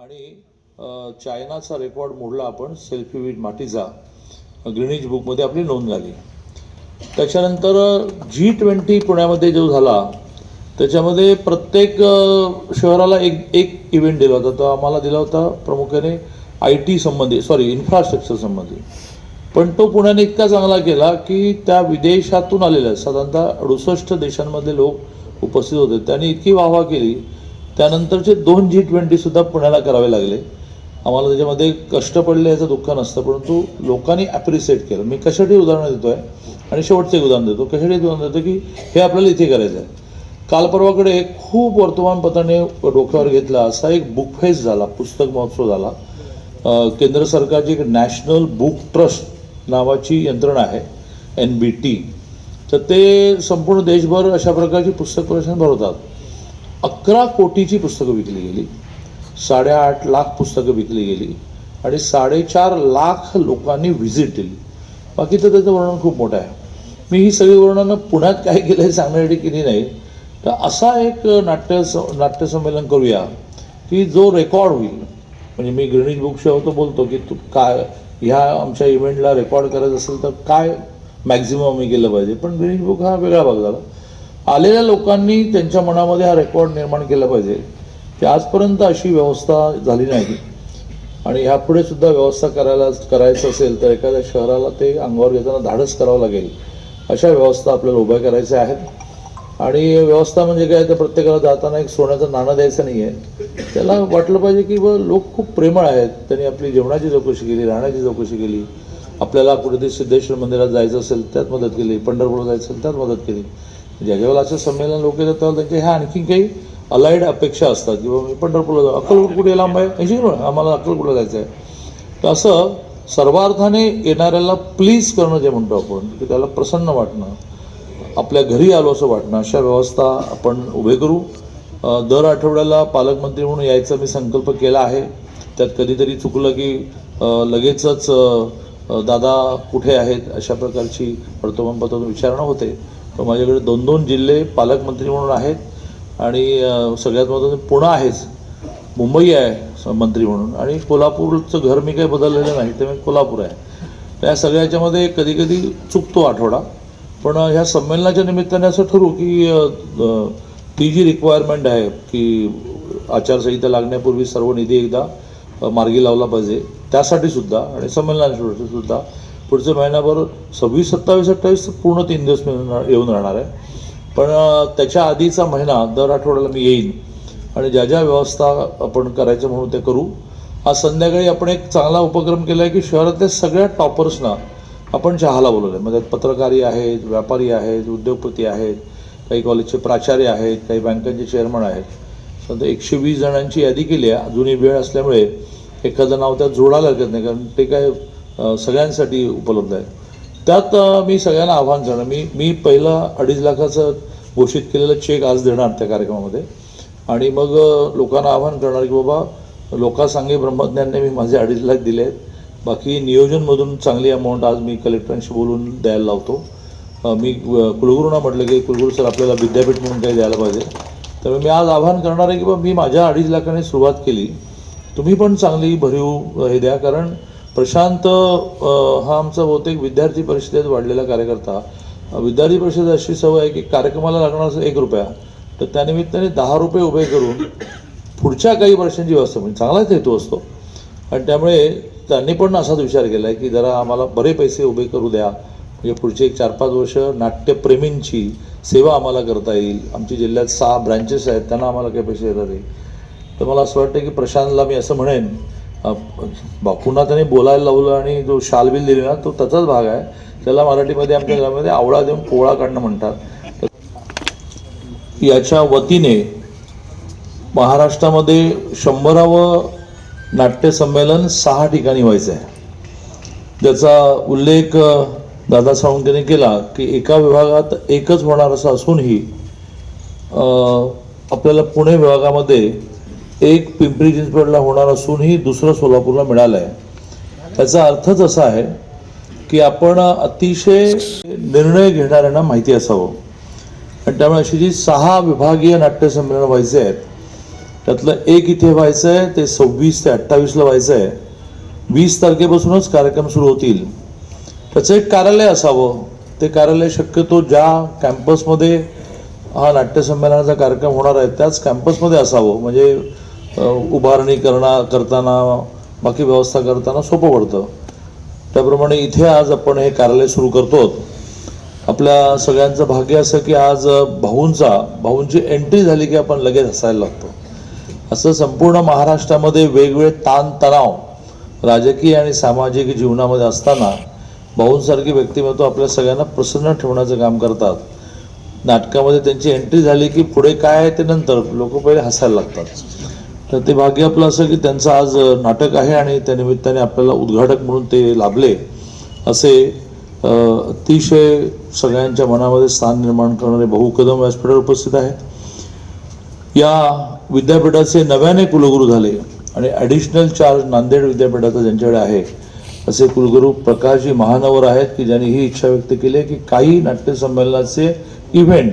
आणि चायनाचा रेकॉर्ड मोडला आपण सेल्फी विथ माटीचा ग्रीनिज बुकमध्ये आपली नोंद झाली. त्याच्यानंतर जी ट्वेंटी पुण्यामध्ये जो झाला त्याच्यामध्ये प्रत्येक शहराला एक एक इव्हेंट दिला होता. तो आम्हाला दिला होता प्रामुख्याने आय टी संबंधी सॉरी इन्फ्रास्ट्रक्चर संबंधी. पण तो पुण्याने इतका चांगला केला की त्या विदेशातून आलेल्या साधारणतः अडुसष्ट देशांमधले लोक उपस्थित होते. त्यांनी इतकी वाहवा केली त्यानंतरचे दोन जी ट्वेंटीसुद्धा पुण्याला करावे लागले. आम्हाला त्याच्यामध्ये कष्ट पडले याचं दुःख नसतं परंतु लोकांनी ॲप्रिसिएट केलं. मी कशासाठी उदाहरण देतो आहे आणि शेवटचं एक उदाहरण देतो. कशासाठी उदाहरण देतो की हे आपल्याला इथे करायचं आहे. काल परवाकडे खूप वर्तमानपत्राने डोक्यावर घेतला असा एक बुक फेस्ट झाला पुस्तक महोत्सव झाला. केंद्र सरकारची एक नॅशनल बुक ट्रस्ट नावाची यंत्रणा आहे एन बी टी तर ते संपूर्ण देशभर अशा प्रकारची पुस्तक प्रदर्शन भरवतात. अकरा कोटीची पुस्तकं विकली गेली साडेआठ लाख पुस्तकं विकली गेली आणि साडेचार लाख लोकांनी व्हिजिट दिली. बाकी तर त्याचं वर्णन खूप मोठं आहे. मी ही सगळी वर्णनं पुण्यात काय केलं आहे सांगण्यासाठी केली नाही तर असा एक नाट्य नाट्यसंमेलन करूया की जो रेकॉर्ड होईल. म्हणजे मी ग्रीनिज बुक शो तो बोलतो की तू काय ह्या आमच्या इव्हेंटला रेकॉर्ड करायचं असेल तर काय मॅक्झिमम आम्ही केलं पाहिजे. पण ग्रीनिज बुक हा वेगळा भाग झाला. आलेल्या लोकांनी त्यांच्या मनामध्ये हा रेकॉर्ड निर्माण केला पाहिजे. की आजपर्यंत अशी व्यवस्था झाली नाही. आणि ह्यापुढे सुद्धा व्यवस्था करायला करायचं असेल तर एखाद्या शहराला ते अंगावर घेताना धाडस करावं लागेल. अशा व्यवस्था आपल्याला उभ्या करायच्या आहेत. आणि व्यवस्था म्हणजे काय? तर प्रत्येकाला जाताना एक सोन्याचं नाणं द्यायचं नाही आहे त्याला वाटलं पाहिजे की ब लोक खूप प्रेमळ आहेत. त्यांनी आपली जेवणाची चौकशी केली राहण्याची चौकशी केली. आपल्याला कुठेतरी सिद्धेश्वर मंदिरात जायचं असेल त्यात मदत केली. पंढरपूरला जायचं असेल त्यात मदत केली. म्हणजे ज्या संमेलन लोक येतात तेव्हा त्यांच्या ह्या आणखी काही अलाइड अपेक्षा असतात. किंवा मी पंढरपूरला जाऊ. अक्कलकोट कुठे लांब आहे. ऐंशी किलोमीटर आम्हाला अक्कलकोटला जायचं आहे. तर असं सर्वार्थाने येणाऱ्याला प्लीज करणं जे म्हणतो आपण की त्याला प्रसन्न वाटणं आपल्या घरी आलो असं वाटणं अशा व्यवस्था आपण उभे करू. दर आठवड्याला पालकमंत्री म्हणून यायचा मी संकल्प केला आहे. त्यात कधीतरी चुकलं की लगेचच दादा कुठे आहेत? अशा प्रकारची वर्तमानपत्रातून विचारणा होते. तर माझ्याकडे दोन दोन जिल्हे पालकमंत्री म्हणून आहेत आणि सगळ्यात महत्त्वाचं पुणे आहेच. मुंबई आहे मंत्री म्हणून. आणि कोल्हापूरचं घर मी काही बदललेलं नाही ते मी कोल्हापूर आहे. या सगळ्याच्यामध्ये कधी कधी चुकतो आठवडा. पण ह्या संमेलनाच्या निमित्ताने असं ठरवू की ती जी रिक्वायरमेंट आहे की आचारसंहिता लागण्यापूर्वी सर्व निधी एकदा मार्गी लावला पाहिजे. त्यासाठी सुद्धा आणि संमेलनासाठी सुद्धा पुढचं महिनाभर सव्वीस सत्तावीस अठ्ठावीस पूर्ण तीन दिवस मी येऊन राहणार आहे. पण त्याच्या आधीचा महिना दर आठवड्याला मी येईन आणि ज्या ज्या व्यवस्था आपण करायचं म्हणून ते करू. आज संध्याकाळी आपण एक चांगला उपक्रम केला आहे की शहरातल्या सगळ्या टॉपर्सना आपण चहाला बोलवलं आहे म्हणजे पत्रकारी आहेत व्यापारी आहेत उद्योगपती आहेत काही कॉलेजचे प्राचार्य आहेत काही बँकांचे चेअरमन आहेत. सध्या एकशे वीस जणांची यादी केली आहे. अजूनही वेळ असल्यामुळे एखादं नाव त्यात जोडायला हरकत नाही कारण ते काय सगळ्यांसाठी उपलब्ध आहे. त्यात मी सगळ्यांना आव्हान करणार मी मी पहिला अडीच लाखाचं घोषित केलेलं चेक आज देणार त्या कार्यक्रमामध्ये. आणि मग लोकांना आव्हान करणार की बाबा लोकांसांगे ब्रह्मज्ञानने मी माझे अडीच लाख दिले आहेत. बाकी नियोजनमधून चांगली अमाऊंट आज मी कलेक्टरांशी बोलून द्यायला लावतो. मी कुलगुरूंना म्हटलं की कुलगुरू सर आपल्याला विद्यापीठ म्हणून काही द्यायला पाहिजे. त्यामुळे मी आज आव्हान करणार आहे की बाबा मी माझ्या अडीच लाखाने सुरुवात केली. तुम्ही पण चांगली भरीव हे द्या कारण प्रशांत हा आमचा बहुतेक विद्यार्थी परिषदेत वाढलेला कार्यकर्ता. विद्यार्थी परिषद अशी सवय आहे की कार्यक्रमाला लागणार एक रुपया तर त्यानिमित्ताने दहा रुपये उभे करून पुढच्या काही वर्षांची व्यवस्था म्हणजे चांगलाच हेतू असतो. आणि त्यामुळे त्यांनी पण असाच विचार केला आहे की जरा आम्हाला बरे पैसे उभे करू द्या. म्हणजे पुढचे एक चार पाच वर्ष नाट्यप्रेमींची सेवा आम्हाला करता येईल. आमची जिल्ह्यात सहा ब्रँचेस आहेत त्यांना आम्हाला काही पैसे येणार नाही. तर मला असं वाटतं की प्रशांतला मी असं म्हणेन बापूंना त्याने बोलायला लावलं आणि जो शालबिल दिली ना तो त्याचाच भाग आहे. त्याला मराठीमध्ये आमच्या घरामध्ये आवळा देऊन पोळा काढणं म्हणतात. याच्या वतीने महाराष्ट्रामध्ये शंभरावं नाट्यसंमेलन सहा ठिकाणी व्हायचं आहे ज्याचा उल्लेख दादा सावंतेने केला की एका विभागात एकच होणार असं असूनही आपल्याला पुणे विभागामध्ये एक पिंपरी चिंचवडला होणार असूनही दुसरं सोलापूरला मिळालं आहे त्याचा अर्थच असा आहे की आपण अतिशय निर्णय घेणाऱ्यांना माहिती असावं. आणि त्यामुळे अशी जी सहा विभागीय नाट्यसंमेलनं व्हायचे आहेत त्यातलं एक इथे व्हायचं आहे ते सव्वीस ते अठ्ठावीसला व्हायचं आहे वीस तारखेपासूनच कार्यक्रम सुरू होतील. त्याचं एक कार्यालय असावं. ते कार्यालय शक्यतो ज्या कॅम्पसमध्ये हा नाट्यसंमेलनाचा कार्यक्रम होणार आहे त्याच कॅम्पसमध्ये असावं. म्हणजे उभारणी करणं करताना बाकी व्यवस्था करताना सोपं पडतं. त्याप्रमाणे इथे आज आपण हे कार्यालय सुरू करतो आपल्या सगळ्यांचं भाग्य असं की आज भाऊंचा भाऊंची एंट्री झाली की आपण लगेच हसायला लागतो. असं संपूर्ण महाराष्ट्रामध्ये वेगवेगळे ताणतणाव राजकीय आणि सामाजिक जीवनामध्ये असताना भाऊंसारखी व्यक्तिमत्व आपल्या सगळ्यांना प्रसन्न ठेवण्याचं काम करतात. नाटकामध्ये त्यांची एंट्री झाली की पुढे काय आहे ते नंतर लोक पहिले हसायला लागतात. तर ते भाग्य आपलं असं की त्यांचं आज नाटक आहे आणि त्या निमित्ताने आपल्याला उद्घाटक म्हणून ते लाभले असे अतिशय सगळ्यांच्या मनामध्ये स्थान निर्माण करणारे भाऊ कदम व्यासपीठावर उपस्थित आहेत. या विद्यापीठाचे नव्याने कुलगुरू झाले आणि ॲडिशनल चार्ज नांदेड विद्यापीठाचा ज्यांच्याकडे आहे असे कुलगुरू प्रकाशजी महानवर आहेत की ज्यांनी ही इच्छा व्यक्त केली आहे की काही नाट्यसंमेलनाचे इव्हेंट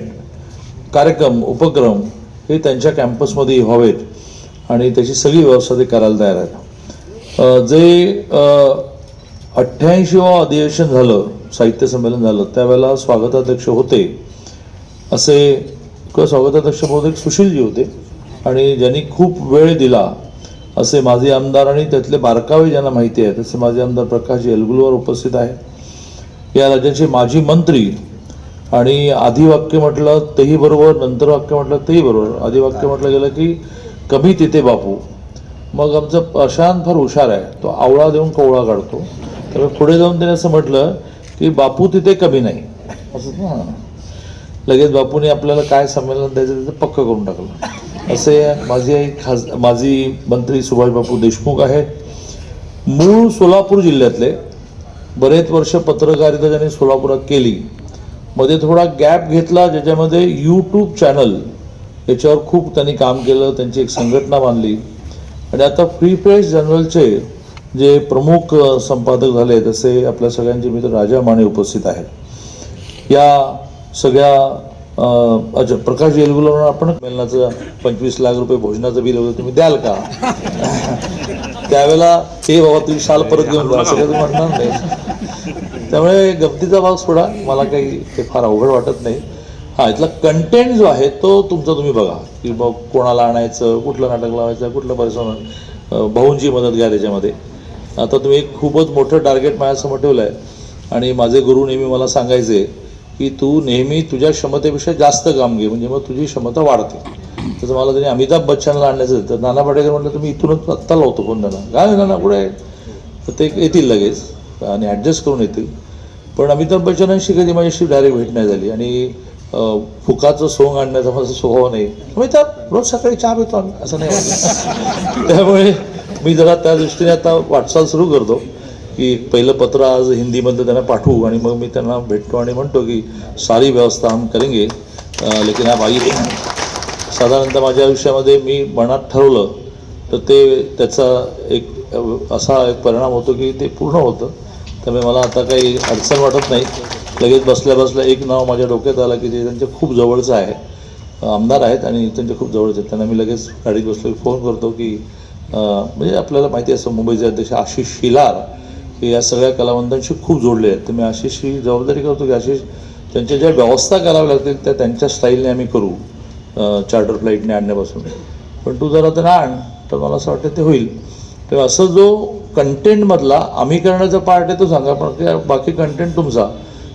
कार्यक्रम उपक्रम हे त्यांच्या कॅम्पसमध्ये व्हावेत. आणि त्याची सगळी व्यवस्था ते करायला तयार आहेत. जे अठ्ठ्याऐंशीवं अधिवेशन झालं साहित्य संमेलन झालं त्यावेळेला स्वागताध्यक्ष होते असे किंवा स्वागताध्यक्ष बहुतेक सुशीलजी होते आणि ज्यांनी खूप वेळ दिला असे माजी आमदार आणि त्यातले बारकावे ज्यांना माहिती आहे तसे माजी आमदार प्रकाश येलगुलवर उपस्थित आहे. या राज्याचे माजी मंत्री आणि आधी वाक्य म्हटलं तेही बरोबर नंतर वाक्य म्हटलं तेही बरोबर. आधी वाक्य म्हटलं गेलं की कमी तिथे बापू. मग आमचं प्रशांत फार हुशार आहे. तो आवळा देऊन कवळा काढतो. तर पुढे जाऊन त्याने असं म्हटलं की बापू तिथे कमी नाही. असं ना लगेच बापूने आपल्याला काय संमेलन द्यायचं त्याचं पक्क करून टाकलं. असे माझी आई खास माझी मंत्री सुभाष बापू देशमुख आहेत. मूळ सोलापूर जिल्ह्यातले. बरेच वर्ष पत्रकारिता ज्यांनी सोलापुरात केली. मध्ये थोडा गॅप घेतला ज्याच्यामध्ये यूट्यूब चॅनल याच्यावर खूप त्यांनी काम केलं त्यांची एक संघटना बांधली. आणि आता फ्री प्रेस जनरलचे जे प्रमुख संपादक झाले तसे आपल्या सगळ्यांचे मित्र राजा माने उपस्थित आहेत. या सगळ्या अच्छा प्रकाश येलगुलवर आपण मेलनाचं पंचवीस लाख रुपये भोजनाचं बिल वगैरे तुम्ही द्याल का? त्यावेळेला हे बाबा तुम्ही शाल परत घेऊन जा सगळं तुम्ही म्हणणार नाही. त्यामुळे गमतीचा भाग सोडा मला काही ते फार अवघड वाटत नाही. हा इथला कंटेंट जो आहे तो तुमचा तुम्ही बघा. की मग कोणाला आणायचं कुठलं नाटक लावायचं कुठलं परिसर भाऊंची मदत घ्या त्याच्यामध्ये. आता तुम्ही एक खूपच मोठं टार्गेट माझ्यासमोर ठेवलं आहे आणि माझे गुरु नेहमी मला सांगायचे की तू नेहमी तुझ्या क्षमतेपेक्षा जास्त काम घे. म्हणजे मग तुझी क्षमता वाढते. तसं मला त्यांनी अमिताभ बच्चनला आणायचं तर नाना पाटेकर म्हटलं तुम्ही इथूनच आत्ता लावतो फोन त्यांना काय हो नाना पुढे तर ते येतील लगेच. आणि ॲडजस्ट करून येतील. पण अमिताभ बच्चनांशी कधी माझ्याशी डायरेक्ट भेट नाही झाली. आणि फुकाचं सोंग आणण्याचा माझा स्वभाव नाही. अमिताभ रोज सकाळी चहा पितो असं नाही त्यामुळे मी जरा त्या दृष्टीने आता वाटचाल सुरू करतो की पहिलं पत्र आज हिंदीमधलं त्यांना पाठवू आणि मग मी त्यांना भेटतो आणि म्हणतो की सारी व्यवस्था हम करेंगे. लेकिन आप आइए. साधारणतः माझ्या आयुष्यामध्ये मी मनात ठरवलं तर ते त्याचा एक असा एक परिणाम होतो की ते पूर्ण होतं. त्यामुळे मला आता काही अडचण वाटत नाही. लगेच बसल्या बसल्या एक नाव माझ्या डोक्यात आलं की ते त्यांच्या खूप जवळचं आहे आमदार आहेत आणि त्यांच्या खूप जवळचे आहेत. त्यांना मी लगेच गाडीत बसलो फोन करतो की म्हणजे आपल्याला माहिती असतं मुंबईचे अध्यक्ष आशिष शिलार हे या सगळ्या कलावंतांशी खूप जोडले आहेत. तर मी आशिषशी जबाबदारी करतो की आशिष त्यांच्या ज्या व्यवस्था कराव्या लागतील त्या त्यांच्या स्टाईलने आम्ही करू चार्टर फ्लाईटने आणण्यापासून. पण तू जरा तर आण तर मला असं वाटतं ते होईल. तर असं जो कंटेंटमधला आम्ही करण्याचा पार्ट आहे तो सांगा पण बाकी कंटेंट तुमचा.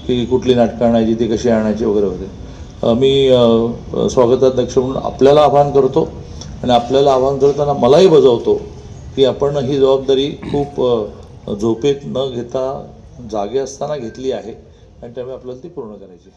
की कुठली नाटकं आणायची ती कशी आणायची वगैरे वगैरे मी स्वागताध्यक्ष म्हणून आपल्याला आवाहन करतो आणि आपल्याला आवाहन करताना मलाही बजावतो की आपण ही जबाबदारी खूप झोपेत न घेता जागे असताना घेतली आहे आणि त्यामुळे आपल्याला ती पूर्ण करायची.